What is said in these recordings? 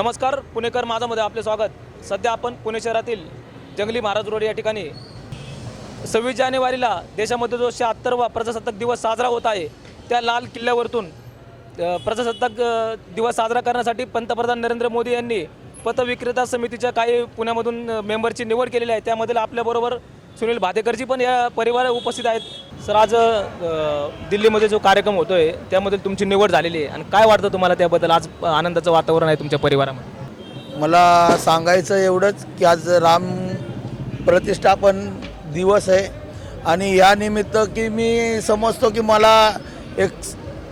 नमस्कार पुणेकर माझामध्ये आपले स्वागत. सध्या आपण पुणे शहरातील जंगली महाराज रोड या ठिकाणी सव्वीस जानेवारीला देशामध्ये जो शहात्तरवा प्रजासत्ताक दिवस साजरा होत आहे त्या लाल किल्ल्यावरतून प्रजासत्ताक दिवस साजरा करण्यासाठी पंतप्रधान नरेंद्र मोदी यांनी पथविक्रेता समितीच्या काही पुण्यामधून मेंबरची निवड केलेली आहे. त्यामधील आपल्याबरोबर सुनील भादेकरजी पण या परिवार उपस्थित आहेत. सर आज दिल्लीमध्ये जो कार्यक्रम होतो आहे त्यामध्ये तुमची निवड झालेली आहे. आणि काय वाटतं तुम्हाला त्याबद्दल? आज आनंदाचं वातावरण आहे तुमच्या परिवारामध्ये. मला सांगायचं एवढंच की आज राम प्रतिष्ठापन दिवस आहे. आणि या निमित्त की मी समजतो की मला एक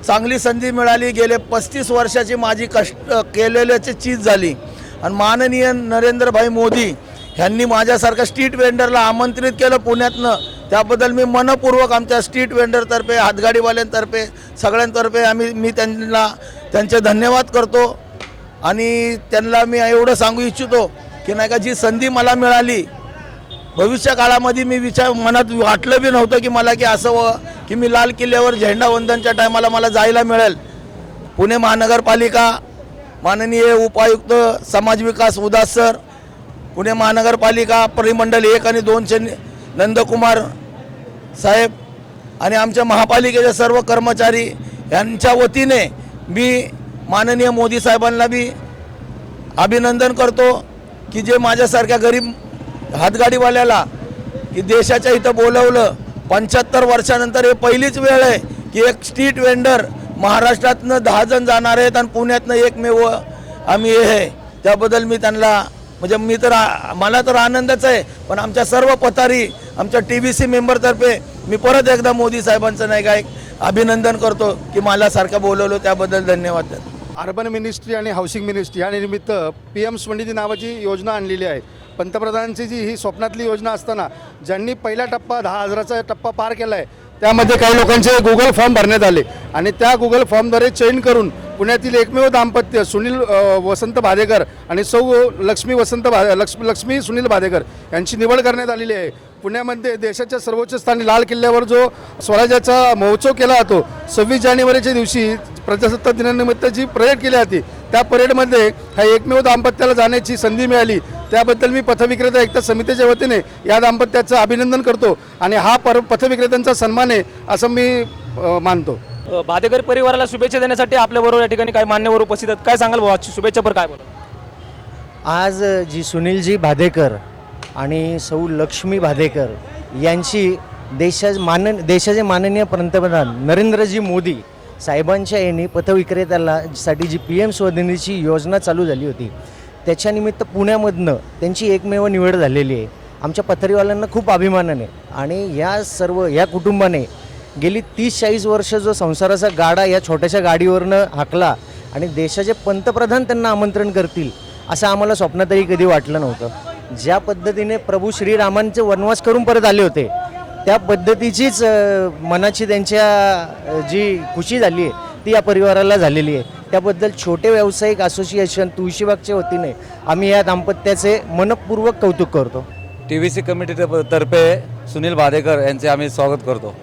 चांगली संधी मिळाली. गेले पस्तीस वर्षाची माझी कष्ट केलेल्याची चीज झाली. आणि माननीय नरेंद्रभाई मोदी ह्यांनी माझ्यासारख्या स्ट्रीट वेंडरला आमंत्रित केलं पुण्यातनं. त्याबद्दल मी मनपूर्वक आमच्या स्ट्रीट वेंडरतर्फे हातगाडीवाल्यांतर्फे सगळ्यांतर्फे आम्ही मी त्यांना त्यांचे धन्यवाद करतो. आणि त्यांना मी एवढं सांगू इच्छितो की नाही का जी संधी मला मिळाली भविष्य काळामध्ये मी विचार मनात वाटलं बी नव्हतं की मला की असं व की मी लाल किल्ल्यावर झेंडावंदनच्या टायमाला मला जायला मिळेल. पुणे महानगरपालिका माननीय उपायुक्त समाज विकास उदास सर पुणे महानगरपालिका परिमंडल एक आणि दोनचे नंदकुमार साहेब आणि आमच्या महापालिकेच्या सर्व कर्मचारी यांच्या वतीने मी माननीय मोदी साहेबांना बी अभिनंदन करतो की जे माझ्यासारख्या गरीब हातगाडीवाल्याला की देशाच्या इथं बोलवलं. पंच्याहत्तर वर्षानंतर हे पहिलीच वेळ आहे की एक स्ट्रीट वेंडर महाराष्ट्रातनं दहा जण जाणार आहेत आणि पुण्यातनं एकमेव आम्ही हे आहे. त्याबद्दल मी त्यांना म्हणजे मी तर मला तर आनंदच आहे पण आमच्या सर्व पथारी आमच्या टी व्ही सी मेंबरतर्फे मी परत एकदा मोदी साहेबांचं नाही काय अभिनंदन करतो की मला सारखं बोलवलं त्याबद्दल धन्यवाद अर्बन मिनिस्ट्री आणि हाऊसिंग मिनिस्ट्री या निमित्त पी एम स्वनिधी नावाची योजना आणलेली आहे. पंतप्रधानांची जी ही स्वप्नातली योजना असताना ज्यांनी पहिला टप्पा दहा हजाराचा टप्पा पार केला आहे त्यामध्ये काही लोकांचे गुगल फॉर्म भरण्यात आले. आणि त्या गुगल फॉर्मद्वारे चयन करून पुण्यातील एकमेव दाम्पत्य सुनील वसंत भादेकर आणि सौ लक्ष्मी वसंत भा लक्ष्मी लक्ष्मी सुनील भादेकर यांची निवड करण्यात आलेली आहे. पुण्यामध्ये देशाच्या सर्वोच्च स्थानी लाल किल्ल्यावर जो स्वराज्याचा महोत्सव केला जातो सव्वीस जानेवारीच्या दिवशी प्रजासत्ताक दिनानिमित्त जी परेड केली जाते त्या परेडमध्ये ह्या एकमेव दाम्पत्याला जाण्याची संधी मिळाली. त्याबद्दल मी पथविक्रेता एकता समितीच्या वतीने या दाम्पत्याचं अभिनंदन करतो आणि हा पर पथविक्रेत्यांचा सन्मान आहे असं मी मानतो. अ, भातेकर परिवाराला शुभेच्छा देण्यासाठी आपल्याबरोबर या ठिकाणी काही मान्यवर उपस्थित आहेत. काय सांगाल भाऊ? आजची शुभेच्छा पर काय बोला आज जी सुनीलजी भादेकर आणि सौ लक्ष्मी भादेकर यांची देशा मानन देशाचे माननीय पंतप्रधान नरेंद्रजी मोदी साहेबांच्या यांनी पथविक्रेत्याला साठी जी पी एम स्वनिधीची योजना चालू झाली होती त्याच्यानिमित्त पुण्यामधनं त्यांची एकमेव निवड झालेली आहे. आमच्या पथरीवाल्यांना खूप अभिमानाने आणि या सर्व या कुटुंबाने गेली तीस चाळीस वर्ष जो संसाराचा गाडा या छोट्याशा गाडीवरनं हाकला आणि देशाचे पंतप्रधान त्यांना आमंत्रण करतील असं आम्हाला स्वप्नातही कधी वाटलं नव्हतं. ज्या पद्धतीने प्रभू श्रीरामांचे वनवास करून परत आले होते त्या पद्धतीचीच मनाची त्यांच्या जी खुशी झाली आहे ती या परिवाराला झालेली आहे. त्याबद्दल छोटे व्यावसायिक असोसिएशन तुळशीबागच्या वतीने आम्ही या दाम्पत्याचे मनपूर्वक कौतुक करतो. टी व्ही सी कमिटीतर्फे सुनील भादेकर यांचे आम्ही स्वागत करतो.